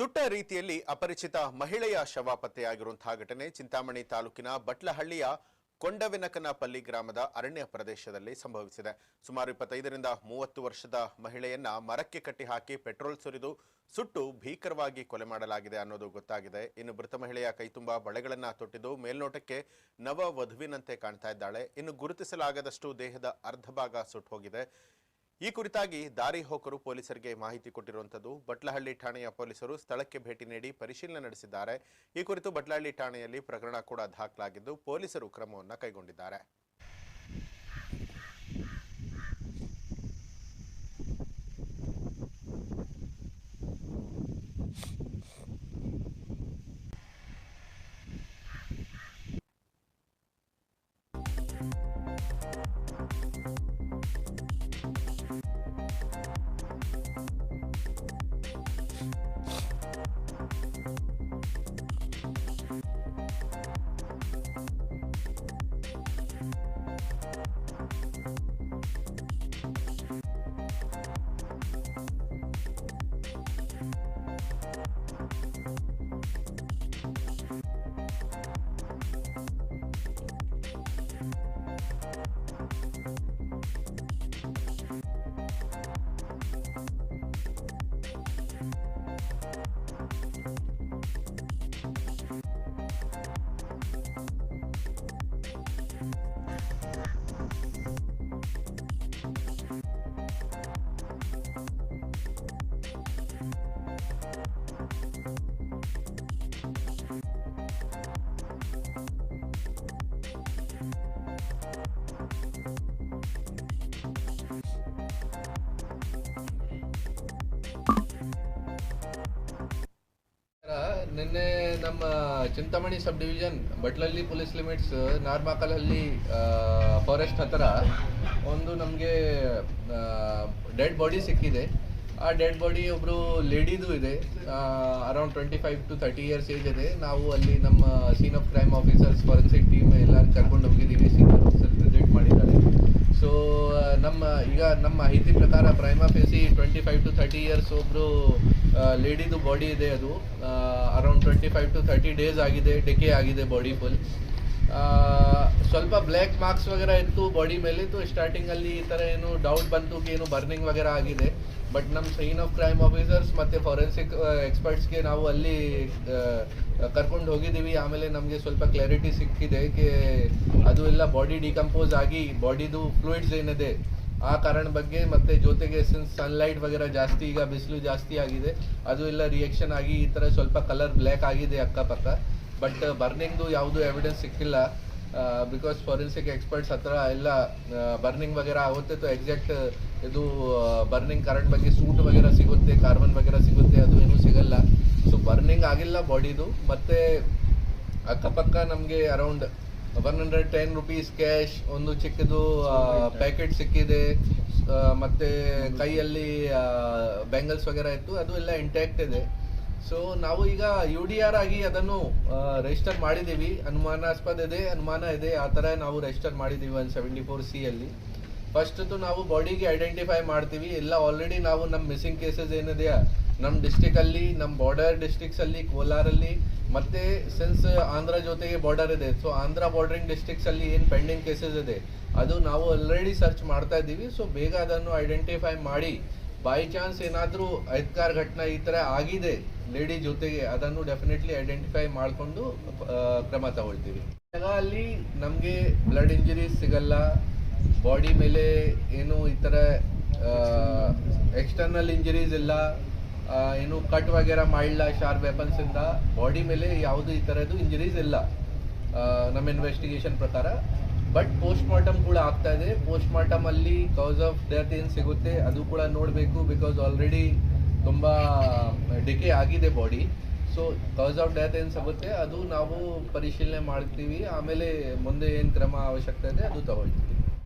ಸುಟ್ಟ ರೀತಿಯಲ್ಲಿ ಅಪರಿಚಿತ ಮಹಿಳೆಯ ಶವ ಪತ್ತೆಯಾಗಿರುವಂತಹ ಘಟನೆ ಚಿಂತಾಮಣಿ ತಾಲೂಕಿನ ಬಟ್ಲಹಳ್ಳಿಯ ಕೊಂಡವಿನಕನಪಲ್ಲಿ ಗ್ರಾಮದ ಅರಣ್ಯ ಪ್ರದೇಶದಲ್ಲಿ ಸಂಭವಿಸಿದೆ. ಸುಮಾರು ಇಪ್ಪತ್ತೈದರಿಂದ ಮೂವತ್ತು ವರ್ಷದ ಮಹಿಳೆಯನ್ನ ಮರಕ್ಕೆ ಕಟ್ಟಿ ಹಾಕಿ ಪೆಟ್ರೋಲ್ ಸುರಿದು ಸುಟ್ಟು ಭೀಕರವಾಗಿ ಕೊಲೆ ಮಾಡಲಾಗಿದೆ ಅನ್ನೋದು ಗೊತ್ತಾಗಿದೆ. ಇನ್ನು ಮೃತ ಮಹಿಳೆಯ ಕೈತುಂಬ ಬಳೆಗಳನ್ನ ತೊಟ್ಟಿದ್ದು ಮೇಲ್ನೋಟಕ್ಕೆ ನವ ವಧುವಿನಂತೆ ಕಾಣ್ತಾ ಇದ್ದಾಳೆ. ಇನ್ನು ಗುರುತಿಸಲಾಗದಷ್ಟು ದೇಹದ ಅರ್ಧ ಭಾಗ ಸುಟ್ಟು ಹೋಗಿದೆ. ಈ ಕುರಿತಾಗಿ ದಾರಿ ಹೋಕರು ಪೊಲೀಸರಿಗೆ ಮಾಹಿತಿ ಕೊಟ್ಟಿರುವಂಥದ್ದು. ಬಟ್ಲಹಳ್ಳಿ ಠಾಣೆಯ ಪೊಲೀಸರು ಸ್ಥಳಕ್ಕೆ ಭೇಟಿ ನೀಡಿ ಪರಿಶೀಲನೆ ನಡೆಸಿದ್ದಾರೆ. ಈ ಕುರಿತು ಬಟ್ಲಹಳ್ಳಿ ಠಾಣೆಯಲ್ಲಿ ಪ್ರಕರಣ ಕೂಡ ದಾಖಲಾಗಿದ್ದು ಪೊಲೀಸರು ಕ್ರಮವನ್ನು ಕೈಗೊಂಡಿದ್ದಾರೆ. ನಿನ್ನೆ ನಮ್ಮ ಚಿಂತಾಮಣಿ ಸಬ್ ಡಿವಿಷನ್ ಬಟ್ಲಲ್ಲಿ ಪೊಲೀಸ್ ಲಿಮಿಟ್ಸ್ ನಾರ್ಮಾಕಲಹಳ್ಳಿ ಫಾರೆಸ್ಟ್ ಹತ್ರ ಒಂದು ನಮಗೆ ಡೆಡ್ ಬಾಡಿ ಸಿಕ್ಕಿದೆ. ಆ ಡೆಡ್ ಬಾಡಿ ಒಬ್ಬರು ಲೇಡಿದು ಇದೆ. Around twenty five to thirty years age ಇದೆ. ನಾವು ಅಲ್ಲಿ ನಮ್ಮ scene of crime officers forensic team ಎಲ್ಲರೂ ಕರ್ಕೊಂಡು ಹೋಗಿದ್ದೀವಿ. ನಮ್ಮ ಈಗ ನಮ್ಮ ಮಾಹಿತಿ ಪ್ರಕಾರ prima facie twenty five to thirty years ಒಬ್ಬರು ಲೇಡಿದು ಬಾಡಿ ಇದೆ ಅದು. Around twenty five to thirty days ಆಗಿದೆ ಡೆಕೆ ಆಗಿದೆ ಬಾಡಿ ಫುಲ್ ಸ್ವಲ್ಪ ಬ್ಲ್ಯಾಕ್ ಮಾರ್ಕ್ಸ್ ವಗೇರ ಇತ್ತು ಬಾಡಿ ಮೇಲೆ तो ಸ್ಟಾರ್ಟಿಂಗಲ್ಲಿ ಈ ಥರ ಏನು ಡೌಟ್ ಬಂತು, ಏನು ಬರ್ನಿಂಗ್ ವಗೇರ ಆಗಿದೆ. ಬಟ್ ನಮ್ಮ ಸೈನ್ ಆಫ್ ಕ್ರೈಮ್ ಆಫೀಸರ್ಸ್ ಮತ್ತು ಫಾರೆನ್ಸಿಕ್ ಎಕ್ಸ್ಪರ್ಟ್ಸ್ಗೆ ನಾವು ಅಲ್ಲಿ ಕರ್ಕೊಂಡು ಹೋಗಿದ್ದೀವಿ. ಆಮೇಲೆ ನಮಗೆ ಸ್ವಲ್ಪ ಕ್ಲಾರಿಟಿ ಸಿಕ್ಕಿದೆ, ಕೆ ಅದು ಎಲ್ಲ ಬಾಡಿ ಡಿಕಂಪೋಸ್ ಆಗಿ ಬಾಡಿದು ಫ್ಲೂಯಿಡ್ಸ್ ಏನಿದೆ ಆ ಕಾರಣ ಬಗ್ಗೆ ಮತ್ತೆ ಜೊತೆಗೆ ಸನ್ಲೈಟ್ ವಗೇರ ಜಾಸ್ತಿ, ಈಗ ಬಿಸಿಲು ಜಾಸ್ತಿ ಆಗಿದೆ, ಅದು ಎಲ್ಲ ರಿಯಾಕ್ಷನ್ ಆಗಿ ಈ ಥರ ಸ್ವಲ್ಪ ಕಲರ್ ಬ್ಲ್ಯಾಕ್ ಆಗಿದೆ ಅಕ್ಕಪಕ್ಕ. ಬಟ್ ಬರ್ನಿಂಗ್ದು ಯಾವುದು ಎವಿಡೆನ್ಸ್ ಸಿಕ್ಕಿಲ್ಲ. ಬಿಕಾಸ್ ಫಾರೆನ್ಸಿಕ್ ಎಕ್ಸ್ಪರ್ಟ್ಸ್ ಹತ್ರ ಎಲ್ಲ ಬರ್ನಿಂಗ್ ವಗೇರ ಆಗುತ್ತೆ ತೋ ಎಕ್ಸಾಕ್ಟ್ ಇದು ಬರ್ನಿಂಗ್ ಕರೆಂಟ್ ಬಗ್ಗೆ ಸೂಟ್ ವಗೇರ ಸಿಗುತ್ತೆ ಕಾರ್ಬನ್ ವಗೇರ ಸಿಗುತ್ತೆ, ಅದು ಏನೂ ಸಿಗಲ್ಲ. ಸೊ ಬರ್ನಿಂಗ್ ಆಗಿಲ್ಲ ಬಾಡಿದು ಮತ್ತೆ ಅಕ್ಕಪಕ್ಕ ನಮಗೆ around one hundred ten rupees cash ಒಂದು ಚಿಕ್ಕದು ಪ್ಯಾಕೆಟ್ ಸಿಕ್ಕಿದೆ. ಮತ್ತೆ ಕೈಯಲ್ಲಿ ಬ್ಯಾಂಗಲ್ಸ್ ವಗೇರಾ ಇತ್ತು. ಅದು ಎಲ್ಲ ಇಂಟ್ಯಾಕ್ಟ್ ಇದೆ. ಸೊ ನಾವು ಈಗ ಯು ಡಿ ಆರ್ ಆಗಿ ಅದನ್ನು ರಿಜಿಸ್ಟರ್ ಮಾಡಿದ್ದೀವಿ. ಅನುಮಾನಾಸ್ಪದ ಇದೆ, ಅನುಮಾನ ಇದೆ. ಆ ಥರ ನಾವು ರಿಜಿಸ್ಟರ್ ಮಾಡಿದ್ದೀವಿ ಒನ್ ಸೆವೆಂಟಿ ಫೋರ್ ಸಿ ಅಲ್ಲಿ ಫಸ್ಟ್ ನಾವು ಬಾಡಿಗೆ ಐಡೆಂಟಿಫೈ ಮಾಡ್ತೀವಿ. ಎಲ್ಲ ಆಲ್ರೆಡಿ ನಾವು ನಮ್ಮ ಮಿಸ್ಸಿಂಗ್ ಕೇಸಸ್ ಏನಿದೆಯಾ ನಮ್ಮ ಡಿಸ್ಟಿಕಲ್ಲಿ ನಮ್ಮ ಬಾರ್ಡರ್ ಡಿಸ್ಟ್ರಿಕ್ಸಲ್ಲಿ ಕೋಲಾರಲ್ಲಿ, ಮತ್ತೆ ಸಿನ್ಸ್ ಆಂಧ್ರ ಜೊತೆಗೆ ಬಾರ್ಡರ್ ಇದೆ ಸೊ ಆಂಧ್ರ ಬಾರ್ಡರಿಂಗ್ ಡಿಸ್ಟಿಕ್ಸಲ್ಲಿ ಏನು ಪೆಂಡಿಂಗ್ ಕೇಸಸ್ ಇದೆ, ಅದು ನಾವು ಆಲ್ರೆಡಿ ಸರ್ಚ್ ಮಾಡ್ತಾ ಇದ್ದೀವಿ ಸೊ ಬೇಗ ಅದನ್ನು ಐಡೆಂಟಿಫೈ ಮಾಡಿ. ಬೈ ಚಾನ್ಸ್ ಏನಾದರೂ ಐದ್ಕಾರ್ ಘಟನೆ ಈ ಥರ ಆಗಿದೆ ಲೇಡಿ ಜೊತೆಗೆ, ಅದನ್ನು ಡೆಫಿನೆಟ್ಲಿ ಐಡೆಂಟಿಫೈ ಮಾಡಿಕೊಂಡು ಕ್ರಮ ತಗೊಳ್ತೀವಿ. ಅಲ್ಲಿ ನಮಗೆ ಬ್ಲಡ್ ಇಂಜುರೀಸ್ ಸಿಗಲ್ಲ ಬಾಡಿ ಮೇಲೆ ಏನು ಈ ಥರ ಎಕ್ಸ್ಟರ್ನಲ್ ಇಂಜುರೀಸ್ ಇಲ್ಲ ಏನು ಕಟ್ ವಗೇರ ಮಾಡಿಲ್ಲ ಶಾರ್ಪ್ ವೆಪನ್ಸ್ ಇಂದ ಬಾಡಿ ಮೇಲೆ ಯಾವುದು ಈ ಥರದ್ದು ಇಂಜರೀಸ್ ಇಲ್ಲ. ನಮ್ಮ ಇನ್ವೆಸ್ಟಿಗೇಷನ್ ಪ್ರಕಾರ. ಬಟ್ ಪೋಸ್ಟ್ ಮಾರ್ಟಮ್ ಕೂಡ ಆಗ್ತಾ ಇದೆ. ಪೋಸ್ಟ್ ಮಾರ್ಟಮ್ ಅಲ್ಲಿ ಕಾಸ್ ಆಫ್ ಡೆತ್ ಏನು ಸಿಗುತ್ತೆ ಅದು ಕೂಡ ನೋಡಬೇಕು ಬಿಕಾಸ್ ಆಲ್ರೆಡಿ ತುಂಬ ಡಿಕೆ ಆಗಿದೆ body so cause of death ಏನು ಸಿಗುತ್ತೆ ಅದು ನಾವು ಪರಿಶೀಲನೆ ಮಾಡ್ತೀವಿ. ಆಮೇಲೆ ಮುಂದೆ ಏನು ಕ್ರಮ ಅವಶ್ಯಕತೆ ಇದೆ ಅದು ತಗೊಳ್ತೀವಿ.